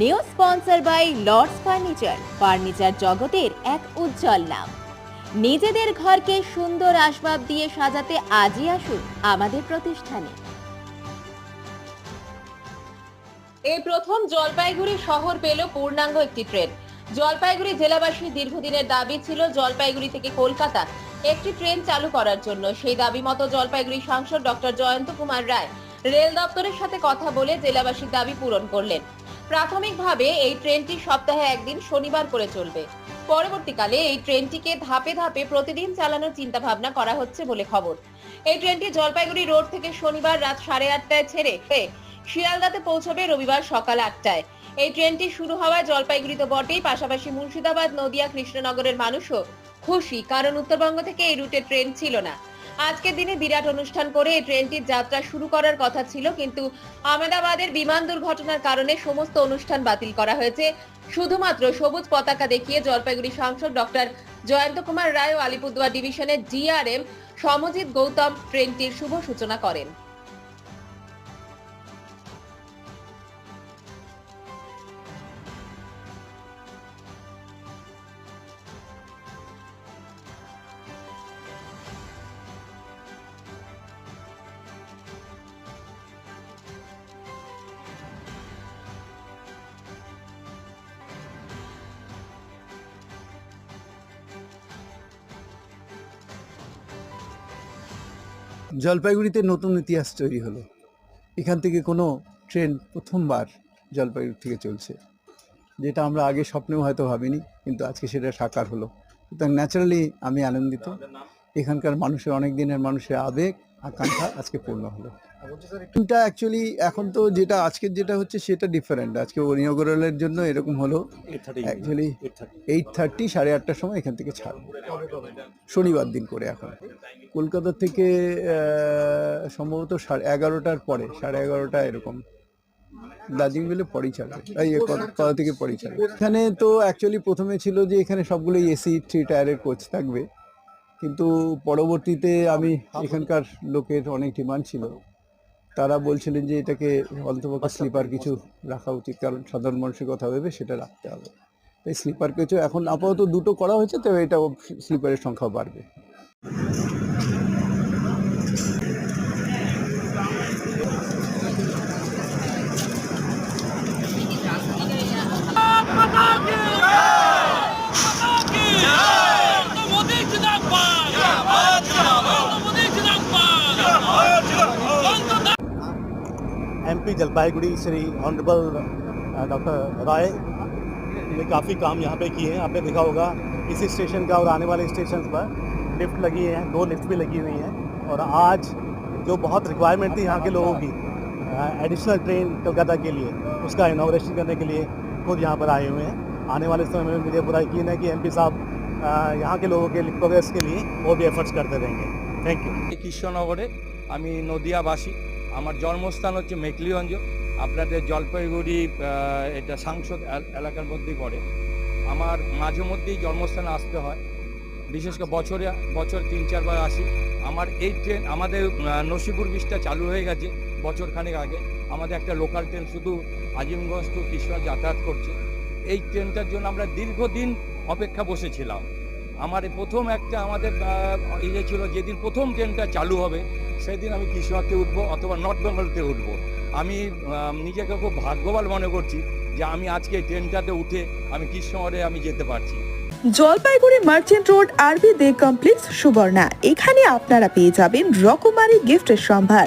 New sponsor by Lords furniture. Furniture জগতের এক উজ্জ্বল নাম। নিজেদের ঘরকে সুন্দর আসবাব দিয়ে সাজাতে আজই আসুন আমাদের প্রতিষ্ঠানে। এই প্রথম জলপাইগুড়ি শহর পেল পূর্ণাঙ্গ একটি ট্রেন। জলপাইগুড়ি জেলাবাসীর দীর্ঘদিনের দাবি ছিল জলপাইগুড়ি থেকে কলকাতা একটি ট্রেন চালু করার জন্য। সেই দাবি মতো জলপাইগুড়ি সাংসদ ডক্টর জয়ন্ত কুমার রায় রেল দপ্তরের সাথে কথা বলে জেলাবাসীর দাবি পূরণ করলেন। প্রাথমিকভাবে এই ট্রেনটি সপ্তাহে একদিন শনিবার করে চলবে। পরবর্তীকালে এই ট্রেনটিকে ধাপে ধাপে প্রতিদিন চালানোর চিন্তা ভাবনা করা হচ্ছে বলে খবর। এই ট্রেনটি জলপাইগুড়ি রোড থেকে শনিবার রাত সাড়ে আটটায় ছেড়ে শিয়ালদাতে পৌঁছবে রবিবার সকাল আটটায়। এই ট্রেনটি শুরু হওয়ায় জলপাইগুড়ি তো বটেই, পাশাপাশি মুর্শিদাবাদ, নদিয়া, কৃষ্ণনগরের মানুষও খুশি, কারণ উত্তরবঙ্গ থেকে এই রুটে ট্রেন ছিল না। আজকের দিনে বিরাট অনুষ্ঠান করে এই ট্রেনটির যাত্রা শুরু করার কথা ছিল, কিন্তু আহমেদাবাদের বিমান দুর্ঘটনার কারণে সমস্ত অনুষ্ঠান বাতিল করা হয়েছে। শুধুমাত্র সবুজ পতাকা দেখিয়ে জলপাইগুড়ি সাংসদ ডক্টর জয়ন্ত কুমার রায় ও আলিপুরদুয়ার ডিভিশনের জিআরএম সমজিৎ গৌতম ট্রেনটির শুভ সূচনা করেন। জলপাইগুড়িতে নতুন ইতিহাস তৈরি হলো। এখান থেকে কোনো ট্রেন প্রথমবার জলপাইগুড়ি থেকে চলছে। যেটা আমরা আগে স্বপ্নেও হয়তো ভাবিনি, কিন্তু আজকে সেটা সাকার হলো। সুতরাং ন্যাচারালি আমি আনন্দিত। এখানকার মানুষের অনেক দিনের মানুষের আবেগ, আকাঙ্ক্ষা আজকে পূর্ণ হলো। ট্রেনটা অ্যাকচুয়ালি এখন তো যেটা আজকের যেটা হচ্ছে সেটা ডিফারেন্ট আজকে ইনগোরালের জন্য এরকম হলো অ্যাকচুয়ালি এইট থার্টি সাড়ে আটটার সময় এখান থেকে ছাড়বো শনিবার দিন করে এখন। কলকাতা থেকে সম্ভবত সাড়ে এগারোটার পরে সাড়ে এগারোটা এরকম। দার্জিলিং গেলে পরেই ছাড়বে। এই কথা থেকে পরেই ছাড়বে। এখানে তো অ্যাকচুয়ালি প্রথমে ছিল যে এখানে সবগুলোই এসি থ্রি টায়ারের কোচ থাকবে। কিন্তু পরবর্তীতে আমি এখানকার লোকের অনেক ডিমান্ড ছিল। তারা বলছিলেন যে এটাকে অন্তপক্ষে স্লিপার কিছু রাখা উচিত, কারণ সাধারণ মানুষের কথা ভেবে সেটা রাখতে হবে। তাই স্লিপার কিছু এখন আপাতত দুটো করা হয়েছে, তো এটা স্লিপারের সংখ্যা বাড়বে। MP Jalpaiguri Shri honourable doctor Rai ने काफ़ी काम यहाँ पे किए हैं आपने देखा होगा इसी स्टेशन का और आने वाले स्टेशन पर लिफ्ट लगी हैं दो लिफ्ट भी लगी हुई हैं और आज जो बहुत रिक्वायरमेंट थी यहाँ के लोगों की एडिशनल ट्रेन कलकत्ता के लिए उसका इनाग्रेशन करने के लिए खुद यहाँ पर आए हुए हैं आने वाले समय में मुझे पूरा यकीन है कि एमपी साहब अ, यहाँ के लोगों के प्रोग्रेस के लिए वो भी एफर्ट्स करते रहेंगे थैंक यू কৃষ্ণনগরে আমি নদিয়াবাসী আমার জন্মস্থান হচ্ছে মেকলিগঞ্জ আপনাদের জলপাইগুড়ি এটা সাংসদ এলাকার মধ্যেই পড়ে। আমার মাঝে মধ্যেই জন্মস্থানে আসতে হয়। বিশেষ করে বছরে, বছর তিন চারবার আসি। আমার এই ট্রেন, আমাদের নসিপুর ব্রিজটা চালু হয়ে গেছে বছর খানেক আগে। আমাদের একটা লোকাল ট্রেন শুধু আজিমগঞ্জ টু কৃষ্ণ যাতায়াত করছে। এই ট্রেনটার জন্য আমরা দীর্ঘদিন অপেক্ষা বসেছিলাম। আমার প্রথম একটা আমাদের ইয়ে ছিল যেদিন প্রথম ট্রেনটা চালু হবে, সেদিন আমি কৃষ্ণতে উঠবো অথবা নর্থ বেঙ্গলতে উঠবো। আমি নিজেকে খুব ভাগ্যবান মনে করছি যে আমি আজকে ট্রেনটাতে উঠে আমি কৃষ্ণগড়ে আমি যেতে পারছি। জলপাইগুড়ি মার্চেন্ট রোড, আরবি দে কমপ্লেক্স, সুবর্ণা। এখানে আপনারা পেয়ে যাবেন রকমারি গিফটের সম্ভার।